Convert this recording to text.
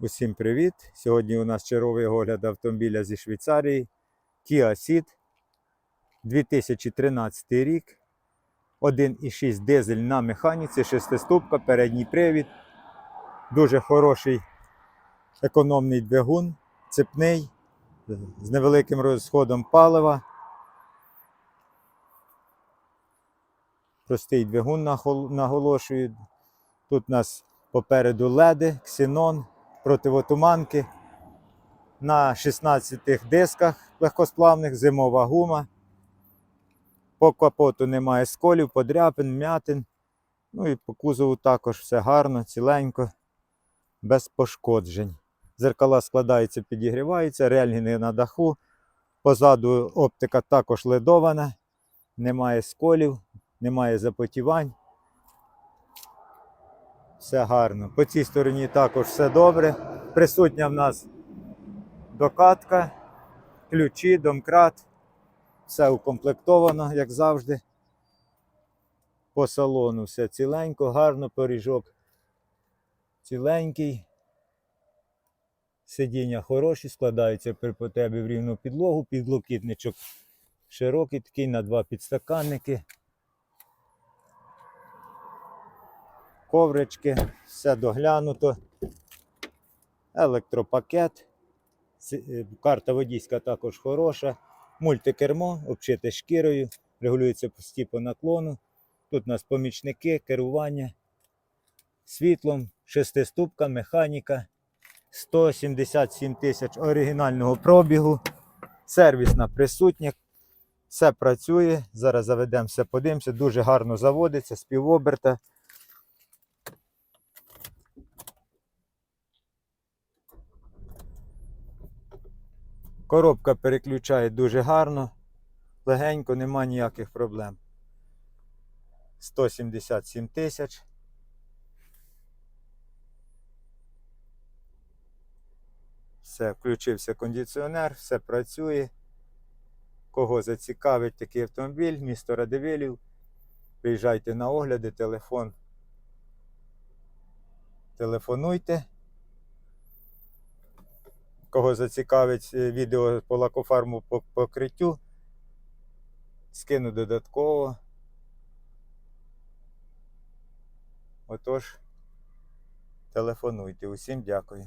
Усім привіт! Сьогодні у нас черговий огляд автомобіля зі Швейцарії Kia Ceed 2013 рік. 1,6 дизель на механіці, шестиступка, передній привід. Дуже хороший економний двигун, цепний, з невеликим розходом палива. Простий двигун наголошую. Тут у нас попереду леди, ксенон, противотуманки. На 16 дисках легкосплавних, зимова гума. По капоту немає сколів, подряпин, м'ятин. Ну і по кузову також все гарно, ціленько, без пошкоджень. Зеркала складаються, підігріваються, рельгіни на даху. Позаду оптика також ледована, немає сколів, немає запотівань. Все гарно. По цій стороні також все добре. Присутня в нас докатка, ключі, домкрат. Все укомплектовано, як завжди. По салону все ціленько, гарно, поріжок ціленький. Сидіння хороші, складаються при потребі в рівну підлогу, підлокітничок широкий, такий на два підстаканники. Коврички, все доглянуто. Електропакет. Е, Карта водійська також хороша. Мультикермо, обшите шкірою, регулюється постій по наклону. Тут у нас помічники, керування світлом, шестиступка, механіка, 177 тисяч оригінального пробігу, сервісна присутня. Все працює. Зараз заведемо все, подивимося. Дуже гарно заводиться, співоберта. Коробка переключає дуже гарно, легенько, нема ніяких проблем. 177 тисяч. Все, включився кондиціонер, все працює. Кого зацікавить такий автомобіль, місто Радивилів. Приїжджайте на огляди, телефон. Телефонуйте. Кого зацікавить е, відео по лакофарму по покриттю, скину додатково. Отож, телефонуйте. Усім дякую.